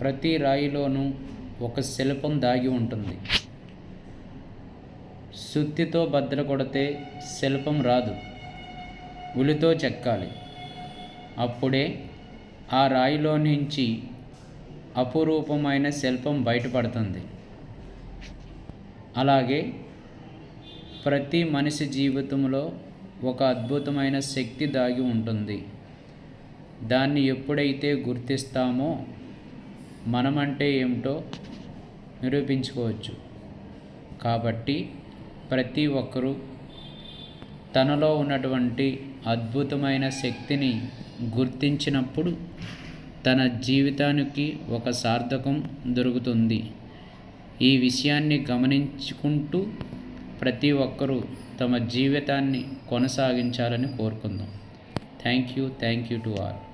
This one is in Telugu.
ప్రతి రాయిలోనూ ఒక శిల్పం దాగి ఉంటుంది. సుత్తితో బద్దలు కొడితే శిల్పం రాదు. ఉలితో చెక్కాలి. అప్పుడే ఆ రాయిలో నుంచి అపురూపమైన శిల్పం బయటపడుతుంది. అలాగే ప్రతి మనిషి జీవితంలో ఒక అద్భుతమైన శక్తి దాగి ఉంటుంది. దాన్ని ఎప్పుడైతే గుర్తిస్తామో మనమంటే ఏమిటో నిరూపించుకోవచ్చు. కాబట్టి ప్రతి ఒక్కరూ తనలో ఉన్నటువంటి అద్భుతమైన శక్తిని గుర్తించినప్పుడు తన జీవితానికి ఒక సార్థకం దొరుకుతుంది. ఈ విషయాన్ని గమనించుకుంటూ ప్రతి ఒక్కరూ తమ జీవితాన్ని కొనసాగించాలని కోరుకుందాం. Thank you thank you to all.